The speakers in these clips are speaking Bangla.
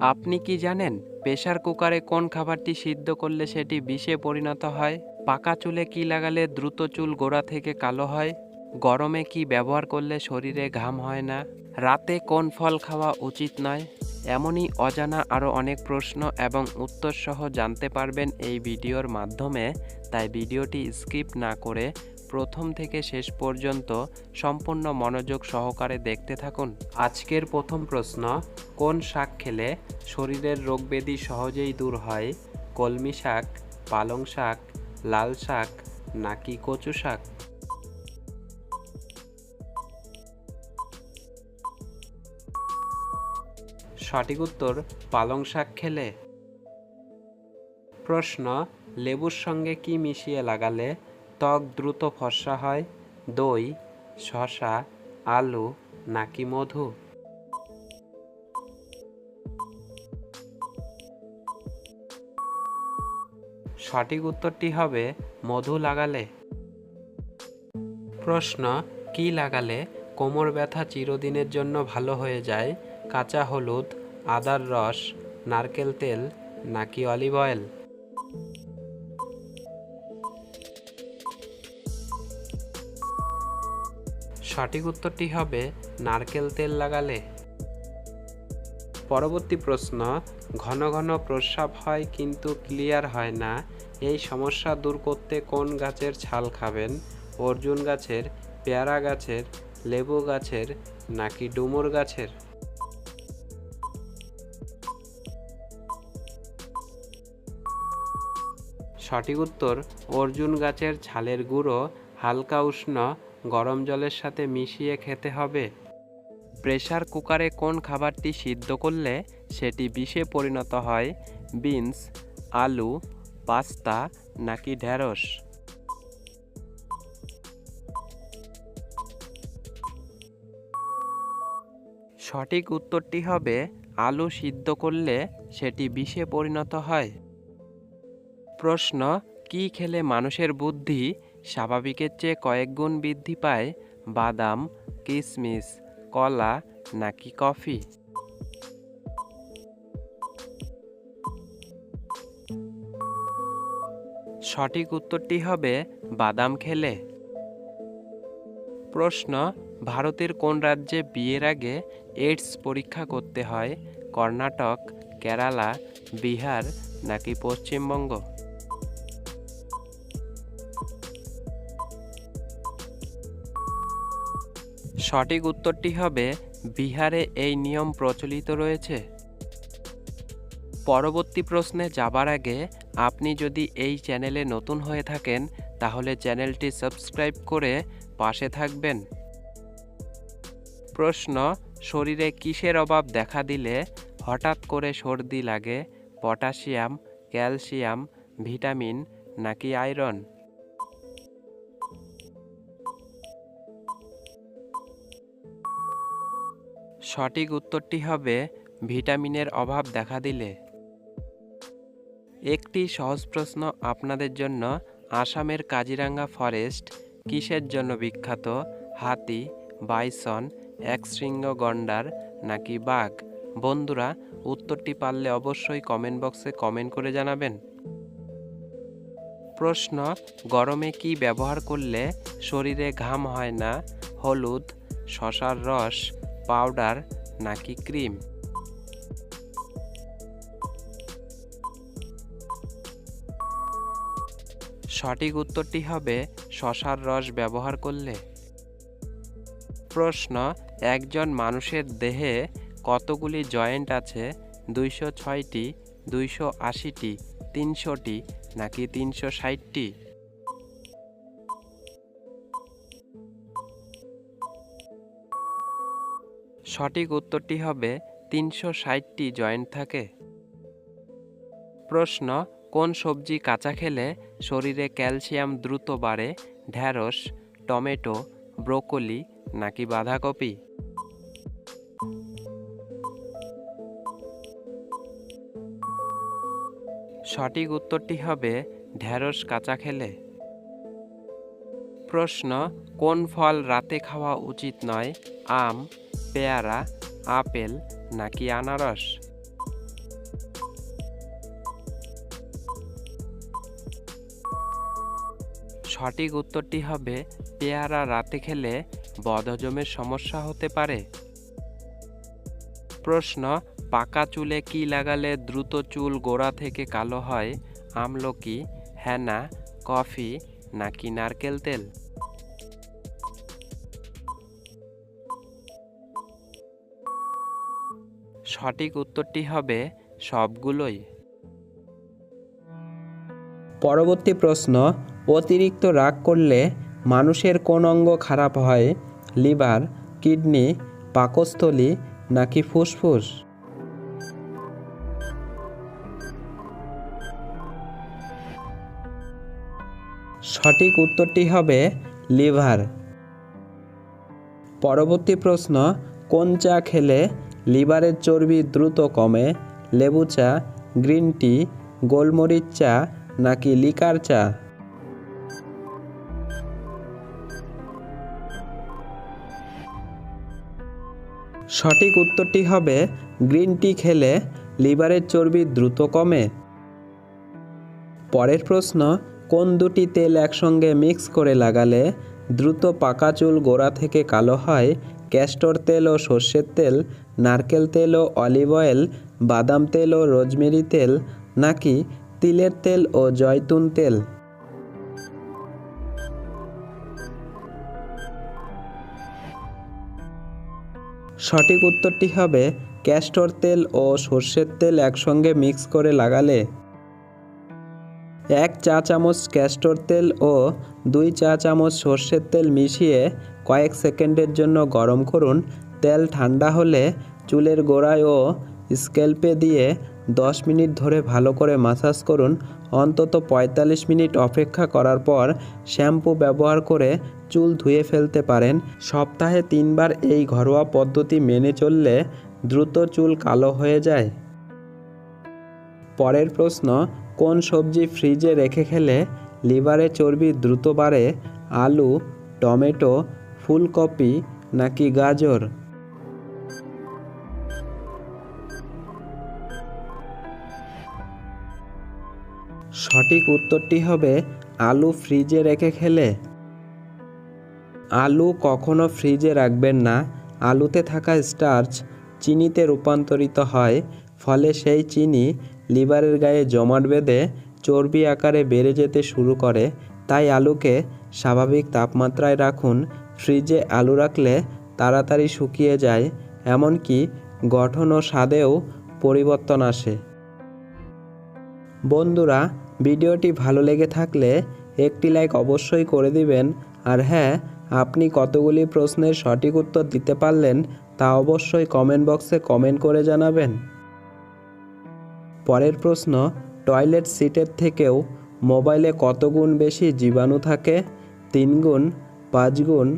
আপনি কি জানেন প্রেশার কুকারে কোন খাবারটি সিদ্ধ করলে সেটি বিষে পরিণত হয়? পাকা চুলে কি লাগালে দ্রুত চুল গোড়া থেকে কালো হয়? গরমে কি ব্যবহার করলে শরীরে ঘাম হয় না? রাতে কোন ফল খাওয়া উচিত নয়? এমনই অজানা আরও অনেক প্রশ্ন এবং উত্তর সহ জানতে পারবেন এই ভিডিওর মাধ্যমে, তাই ভিডিওটি স্কিপ না করে প্রথম থেকে শেষ পর্যন্ত সম্পূর্ণ মনোযোগ সহকারে দেখতে থাকুন। আজকের প্রথম প্রশ্ন, কোন শাক খেলে শরীরের রোগব্যাধি সহজেই দূর হয়? কলমি শাক, পালং শাক, লাল শাক, নাকি কচু শাক? সঠিক উত্তর, পালং শাক খেলে। প্রশ্ন, লেবুর সঙ্গে কি মিশিয়ে লাগালে ত্বক দ্রুত ফর্সা হয়, দই, শসা, আলু, নাকি মধু? সঠিক উত্তরটি হবে মধু লাগালে। প্রশ্ন, কি লাগালে কোমর ব্যথা চিরদিনের জন্য ভালো হয়ে যায়? কাঁচা হলুদ, আদার রস, নারকেল তেল, নাকি অলিভ অয়েল? সঠিক উত্তরটি হবে নারকেল তেল লাগালে। পরবর্তী প্রশ্ন, ঘন ঘন প্রস্রাব হয় কিন্তু ক্লিয়ার হয় না। এই সমস্যা দূর করতে কোন গাছের ছাল খাবেন? অর্জুন গাছের, পেয়ারা গাছের, লেবু গাছের, নাকি ডুমুর গাছের? সঠিক উত্তর, অর্জুন গাছের ছালের গুঁড়ো হালকা উষ্ণ, গরম জলের সাথে মিশিয়ে খেতে হবে। প্রেসার কুকারে কোন খাবারটি সিদ্ধ করলে সেটি বিষে পরিণত হয়? বিনস, আলু, পাস্তা নাকি ঢ্যাঁড়স সঠিক উত্তরটি হবে, আলু সিদ্ধ করলে সেটি বিষে পরিণত হয়। প্রশ্ন, কি খেলে মানুষের বুদ্ধি স্বাভাবিকের চেয়ে কয়েক গুণ বৃদ্ধি পায় বাদাম কিশমিশ কলা নাকি কফি। সঠিক উত্তরটি হবে বাদাম খেলে। প্রশ্ন, ভারতের কোন রাজ্যে বিয়ের আগে এইডস পরীক্ষা করতে হয়? কর্ণাটক, কেরালা, বিহার নাকি পশ্চিমবঙ্গ? সঠিক উত্তরটি হবে, বিহারে এই নিয়ম প্রচলিত রয়েছে। পরবর্তী প্রশ্নে যাবার আগে, আপনি যদি এই চ্যানেলে নতুন হয়ে থাকেন, তাহলে চ্যানেলটি সাবস্ক্রাইব করে পাশে থাকবেন। প্রশ্ন, শরীরে কিসের অভাব দেখা দিলে হঠাৎ করে সর্দি লাগে, পটাশিয়াম, ক্যালসিয়াম, ভিটামিন নাকি আয়রন? সঠিক উত্তরটি হবে ভিটামিনের অভাব দেখা দিলে। একটি সহজ প্রশ্ন আপনাদের জন্য, আসামের কাজিরাঙ্গা ফরেস্ট কিসের জন্য বিখ্যাত? হাতি, বাইসন, একশৃঙ্গ গন্ডার নাকি বাঘ? বন্ধুরা, উত্তরটি পারলে অবশ্যই কমেন্ট বক্সে কমেন্ট করে জানাবেন। প্রশ্ন, গরমে কি ব্যবহার করলে শরীরে ঘাম হয় না? হলুদ, শশার রস পাউডার নাকি ক্রিম? সঠিক উত্তরটি হবে শশার রস ব্যবহার করলে। প্রশ্ন, একজন মানুষের দেহে কতগুলি জয়েন্ট আছে? দুইশো ছয়টি, দুইশো আশিটি, তিনশোটি নাকি তিনশো ষাটটি? সঠিক উত্তরটি হবে তিনশো ষাটটি জয়েন্ট থাকে। প্রশ্ন, কোন সবজি কাঁচা খেলে শরীরে ক্যালসিয়াম দ্রুত বাড়ে, ঢ্যাঁড়স, টমেটো, ব্রোকলি নাকি বাঁধাকপি? সঠিক উত্তরটি হবে ঢ্যাঁড়স কাঁচা খেলে। প্রশ্ন, কোন ফল রাতে খাওয়া উচিত নয়, আম পেয়ারা, আপেল নাকি আনারস? সঠিক উত্তরটি হবে, পেয়ারা রাতে খেলে বদহজমের সমস্যা হতে পারে। প্রশ্ন, পাকা চুলে কি লাগালে দ্রুত চুল গোড়া থেকে কালো হয়? আমলকি হ্যানা কফি নাকি নারকেল তেল? সঠিক উত্তরটি হবে সবগুলোই। পরবর্তী প্রশ্ন, অতিরিক্ত রাগ করলে মানুষের কোন অঙ্গ খারাপ হয়, লিভার, কিডনি, পাকস্থলী নাকি ফুসফুস? সঠিক উত্তরটি হবে লিভার। পরবর্তী প্রশ্ন, কোন চা খেলে লিভারের চর্বি দ্রুত কমে, লেবু চা, গ্রিন টি, গোলমরিচ চা, নাকি লিকার চা? সঠিক উত্তরটি হবে গ্রিন টি খেলে লিভারের চর্বি দ্রুত কমে। পরের প্রশ্ন, কোন দুটি তেল একসঙ্গে মিক্স করে লাগালে দ্রুত পাকা চুল গোড়া থেকে কালো হয় ক্যাস্টর তেল ও সর্ষের তেল, নারকেল তেল ও অলিভ অয়েল বাদাম তেল ও রোজমেরি তেল, নাকি তিলের তেল ও জয়তুন তেল? সঠিক উত্তরটি হবে ক্যাস্টর তেল ও সর্ষের তেল একসঙ্গে মিক্স করে লাগালে। এক চা চামচ ক্যাস্টর তেল ও দুই চা চামচ সর্ষের তেল মিশিয়ে কয়েক সেকেন্ডের জন্য গরম করুন। তেল ঠান্ডা হলে চুলের গোড়ায় ও স্ক্যাল্পে দিয়ে দশ মিনিট ধরে ভালো করে মাসাজ করুন। অন্তত পঁয়তাল্লিশ মিনিট অপেক্ষা করার পর শ্যাম্পু ব্যবহার করে চুল ধুয়ে ফেলতে পারেন। সপ্তাহে তিনবার এই ঘরোয়া পদ্ধতি মেনে চললে দ্রুত চুল কালো হয়ে যায়। পরের প্রশ্ন, কোন সবজি ফ্রিজে রেখে খেলে লিভারে চর্বি দ্রুত বাড়ে? আলু, টমেটো ফুলকপি নাকি গাজর? সঠিক উত্তরটি হবে আলু ফ্রিজে রেখে খেলে। আলু কখনো ফ্রিজে রাখবেন না। আলুতে থাকা স্টার্চ চিনিতে রূপান্তরিত হয়, ফলে সেই চিনি লিভারের গায়ে জমাট বেঁধে চর্বি আকারে বেড়ে যেতে শুরু করে। তাই আলুকে স্বাভাবিক তাপমাত্রায় রাখুন ফ্রিজে আলু রাখলে তাড়াতাড়ি শুকিয়ে যায়, এমনকি গঠন ও স্বাদেও পরিবর্তন আসে। বন্ধুরা, ভিডিওটি ভালো লেগে থাকলে একটি লাইক অবশ্যই করে দিবেন, আর হ্যাঁ আপনি কতগুলি প্রশ্নের সঠিক উত্তর দিতে পারলেন তা অবশ্যই কমেন্ট বক্সে কমেন্ট করে জানাবেন। পরের প্রশ্ন, টয়লেট সিটের থেকেও মোবাইলে কত গুণ বেশি জীবাণু থাকে? তিন গুণ পাঁচ গুণ,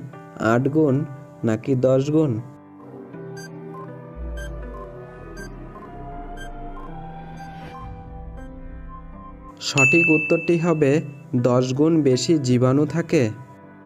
আট গুণ, নাকি দশ গুণ? সঠিক উত্তরটি হবে দশ গুণ বেশি জীবাণু থাকে।